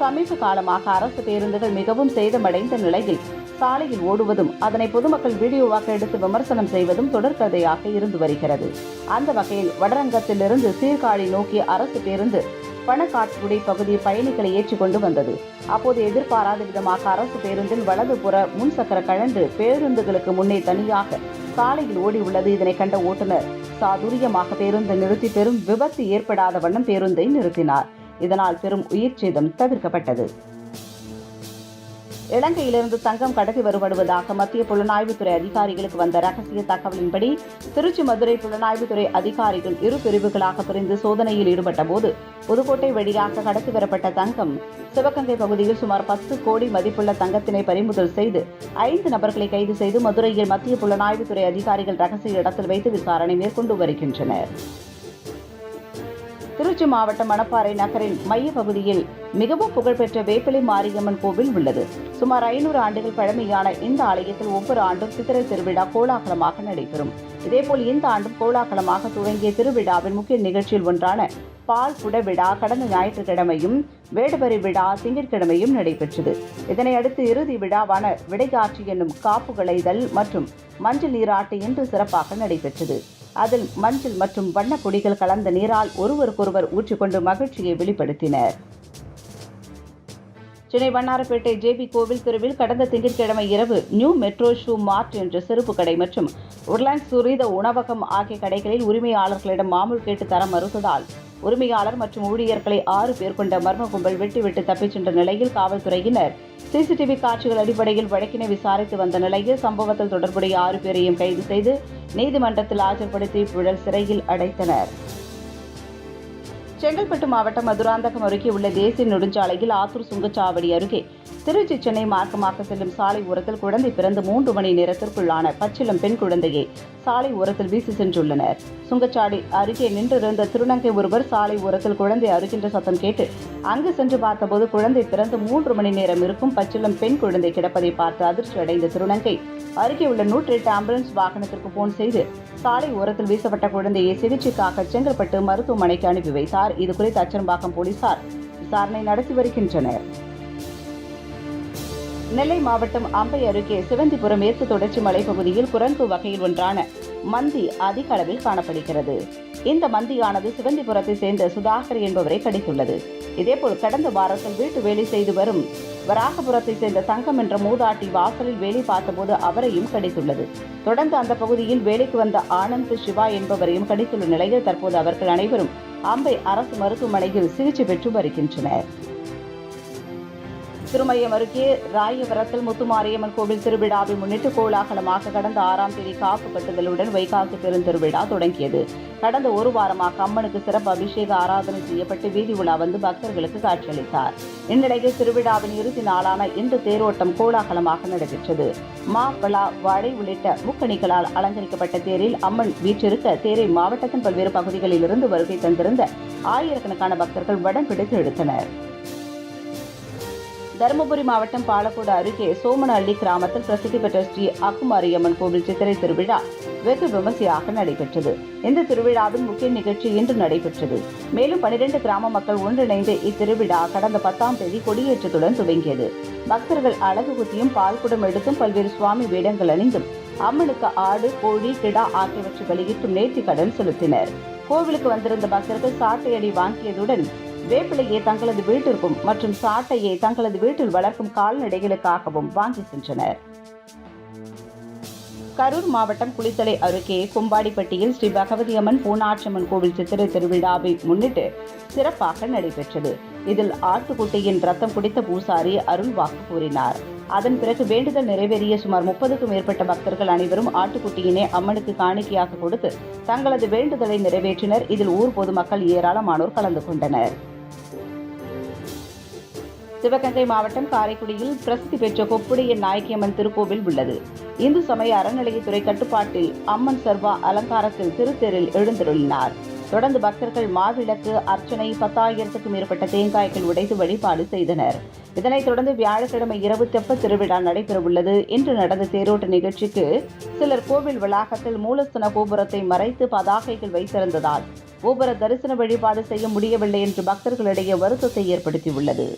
சமீப காலமாக அரசு பேருந்துகள் மிகவும் சேதமடைந்த நிலையில் சாலையில் ஓடுவதும் அதனை பொதுமக்கள் வீடியோவாக எடுத்து விமர்சனம் செய்வதும் தொடர்கதையாக இருந்து வருகிறது. அந்த வகையில் வடரங்கத்திலிருந்து சீர்காழி நோக்கி அரசு பேருந்து பணக்காட்டுக்குடி பகுதி பயணிகளை ஏற்றுக்கொண்டு வந்தது. அப்போது எதிர்பாராத விதமாக அரசு பேருந்தில் வலதுபுற முன்சக்கர கழன்று பேருந்துகளுக்கு முன்னே தனியாக சாலையில் ஓடி உள்ளது இதனை கண்ட ஓட்டுநர் சாதுரியமாக பேருந்தை நிறுத்தி பெரும் விபத்து ஏற்படாத வண்ணம் பேருந்தை நிறுத்தினார். இதனால் பெரும் உயிர் சேதம் தவிர்க்கப்பட்டது. இலங்கையிலிருந்து தங்கம் கடத்தி வருபடுவதாக மத்திய புலனாய்வுத்துறை அதிகாரிகளுக்கு வந்த ரகசிய தகவலின்படி திருச்சி மதுரை புலனாய்வுத்துறை அதிகாரிகள் இரு பிரிவுகளாக பிரிந்து சோதனையில் ஈடுபட்ட போது புதுக்கோட்டை வழியாக கடத்தி வரப்பட்ட தங்கம் சிவகங்கை பகுதியில் சுமார் பத்து கோடி மதிப்புள்ள தங்கத்தினை பறிமுதல் செய்து ஐந்து நபர்களை கைது செய்து மதுரையில் மத்திய புலனாய்வுத்துறை அதிகாரிகள் ரகசிய இடத்தில் வைத்து விசாரணை மேற்கொண்டு வருகின்றனர். திருச்சி மாவட்டம் மணப்பாறை நகரின் மைய பகுதியில் மிகவும் புகழ்பெற்ற வேப்பிலை மாரியம்மன் கோவில் உள்ளது. சுமார் ஐநூறு ஆண்டுகள் பழமையான இந்த ஆலயத்தில் ஒவ்வொரு ஆண்டும் சித்திரை திருவிழா கோலாகலமாக நடைபெறும். இதேபோல் இந்த ஆண்டும் கோலாகலமாக துவங்கிய திருவிழாவின் முக்கிய நிகழ்ச்சியில் ஒன்றான பால் குட விழா கடந்த ஞாயிற்றுக்கிழமையும் வேடுபரி விழா திங்கட்கிழமையும் நடைபெற்றது. இதனையடுத்து இறுதி விழாவான விடைகாட்சி என்னும் காப்புகளைதல் மற்றும் மஞ்சள் நீராட்டு இன்று சிறப்பாக நடைபெற்றது. அதில் மஞ்சள் மற்றும் வண்ண கொடிகள் கலந்த நீரால் ஒருவருக்கொருவர் ஊற்றிக்கொண்டு மகிழ்ச்சியை வெளிப்படுத்தினர். சென்னை வண்ணாரப்பேட்டை ஜேபி கோவில் தெருவில் கடந்த திங்கட்கிழமை இரவு நியூ மெட்ரோ ஷூ மார்ட் என்ற செருப்பு கடை மற்றும் உட்லாண்ட் சுரீத உணவகம் ஆகிய கடைகளில் உரிமையாளர்களிடம் மாமூல் கேட்டு தர மறுத்ததால் உரிமையாளர் மற்றும் ஊழியர்களை ஆறு பேர் கொண்ட மர்ம கும்பல் விட்டுவிட்டு தப்பிச் சென்ற நிலையில் காவல்துறையினர் சிசிடிவி காட்சிகள் அடிப்படையில் வழக்கினை விசாரித்து வந்த நிலையில் சம்பவத்தில் தொடர்புடைய ஆறு பேரையும் கைது செய்து நீதிமன்றத்தில் ஆஜர்படுத்தி புழல் சிறையில் அடைத்தனர். செங்கல்பட்டு மாவட்டம் மதுராந்தகம் அருகே உள்ள தேசிய நெடுஞ்சாலையில் ஆத்தூர் சுங்கச்சாவடி அருகே திருச்சி சென்னை மார்க்கமாக செல்லும் சாலை ஓரத்தில் குழந்தை பிறந்து மூன்று மணி நேரத்திற்குள்ளான பச்சிலம் பெண் குழந்தையை சாலை ஓரத்தில் வீசி சென்றுள்ளனர். சுங்கச்சாடி அருகே நின்றிருந்த திருநங்கை ஒருவர் சாலை ஓரத்தில் குழந்தை அருகின்ற சத்தம் கேட்டு அங்கு சென்று பார்த்தபோது குழந்தை பிறந்து மூன்று மணி நேரம் இருக்கும் பச்சிலம் பெண் குழந்தை கிடப்பதை பார்த்து அதிர்ச்சி அடைந்த திருநங்கை அருகே உள்ள நூற்றி எட்டு ஆம்புலன்ஸ் வாகனத்திற்கு போன் செய்து சாலை ஓரத்தில் வீசப்பட்ட குழந்தையை சிகிச்சைக்காக செங்கல்பட்டு மருத்துவமனைக்கு அனுப்பி வைத்தார். இது குறித்து அச்சம்பாக்கம் போலீசார் விசாரணை நடத்தி வருகின்றனர். நெல்லை மாவட்டம் அம்பை அருகே சிவந்திபுரம் மேற்கு தொடர்ச்சி மலைப்பகுதியில் குரங்கு வகையில் ஒன்றான மந்தி அதிக அளவில் காணப்படுகிறது. இந்த மந்தியானது சிவந்திபுரத்தை சேர்ந்த சுதாகர் என்பவரை கடித்துள்ளது. இதேபோல் கடந்த வாரத்தில் வீட்டு வேலை செய்து வரும் வராகபுரத்தை சேர்ந்த தங்கம் என்ற மூதாட்டி வாசலில் வேலை பார்த்தபோது அவரையும் கடித்துள்ளது. தொடர்ந்து அந்த பகுதியில் வேலைக்கு வந்த ஆனந்த் சிவா என்பவரையும் கடித்துள்ள நிலையில் தற்போது அவர்கள் அனைவரும் அம்பை அரசு மருத்துவமனையில் சிகிச்சை பெற்று வருகின்றனர். திருமயம் அருகே ராயவரத்தில் முத்துமாரியம்மன் கோவில் திருவிழாவை முன்னிட்டு கோலாகலமாக கடந்த ஆறாம் தேதி காப்பு கட்டுதலுடன் வைகாசி பெருந்திருவிழா தொடங்கியது. கடந்த ஒரு வாரமாக அம்மனுக்கு சிறப்பு அபிஷேக ஆராதனை செய்யப்பட்டு வீதி உலா வந்து பக்தர்களுக்கு காட்சியளித்தார். இந்நிலையில் திருவிழாவின் இறுதி நாளான இன்று தேரோட்டம் கோலாகலமாக நடைபெற்றது. மா பலா வாழை உள்ளிட்ட முக்கணிகளால் அலங்கரிக்கப்பட்ட தேரில் அம்மன் வீற்றிருக்க தேரை மாவட்டத்தின் பல்வேறு பகுதிகளில் இருந்து வருகை தந்திருந்த ஆயிரக்கணக்கான பக்தர்கள் வடம் பிடித்து எடுத்தனர். தருமபுரி மாவட்டம் பாலக்கோடு அருகே சோமனஹள்ளி கிராமத்தில் பிரசித்தி பெற்ற ஸ்ரீ அக்குமாரியம்மன் கோவில் சித்திரை திருவிழா வெகு விமர்சையாக நடைபெற்றது. இந்த திருவிழாவின் முக்கிய நிகழ்ச்சி இன்று நடைபெற்றது. மேலும் பனிரெண்டு கிராம மக்கள் ஒன்றிணைந்து இத்திருவிழா கடந்த பத்தாம் தேதி கொடியேற்றத்துடன் துவங்கியது. பக்தர்கள் அழகு குத்தியும் பால்குடம் எடுத்தும் பல்வேறு சுவாமி வேடங்கள் அணிந்தும் அம்மனுக்கு ஆடு கோழி கிடா ஆகியவற்றை வெளியிட்டும் நேர்த்தி கடன் செலுத்தினர். கோவிலுக்கு வந்திருந்த பக்தர்கள் சாட்டையடி வாங்கியதுடன் வேப்பிலையை தங்களது வீட்டிற்கும் மற்றும் சாட்டையை தங்களது வீட்டில் வளர்க்கும் கால்நடைகளுக்காகவும் வாங்கி சென்றனர். கரூர் மாவட்டம் குளித்தலை அருகே கும்பாடிப்பட்டியில் ஸ்ரீ பகவதி அம்மன் பூனாட்சம்மன் கோவில் சித்திரை திருவிழாவை முன்னிட்டு சிறப்பாக நடைபெற்றது. இதில் ஆட்டுக்குட்டியின் ரத்தம் குடித்த பூசாரி அருள் வாக்கு கூறினார். அதன் பிறகு வேண்டுதல் நிறைவேறிய சுமார் முப்பதுக்கும் மேற்பட்ட பக்தர்கள் அனைவரும் ஆட்டுக்குட்டியினை அம்மனுக்கு காணிக்கையாக கொடுத்து தங்களது வேண்டுதலை நிறைவேற்றினர். இதில் ஊர் பொதுமக்கள் ஏராளமானோர் கலந்து கொண்டனர். சிவகங்கை மாவட்டம் காரைக்குடியில் பிரசித்தி பெற்ற கொப்புடையன் நாயக்கியம்மன் திருக்கோவில் உள்ளது. இந்து சமய அறநிலையத்துறை கட்டுப்பாட்டில் அம்மன் சர்வா அலங்காரத்தில் திருத்தேரில் எழுந்தருளினார். தொடர்ந்து பக்தர்கள் மாவிளக்கு அர்ச்சனை பத்தாயிரத்துக்கும் மேற்பட்ட தேங்காய்கள் உடைத்து வழிபாடு செய்தனர். இதனைத் தொடர்ந்து வியாழக்கிழமை இரவு தெப்ப திருவிழா நடைபெறவுள்ளது. இன்று நடந்த தேரோட்ட நிகழ்ச்சிக்கு சிலர் கோவில் வளாகத்தில் மூலஸ்தன கோபுரத்தை மறைத்து பதாகைகள் வைத்திருந்ததால் கோபுர தரிசன வழிபாடு செய்ய முடியவில்லை என்று பக்தர்களிடையே வருத்தத்தை ஏற்படுத்தியுள்ளது.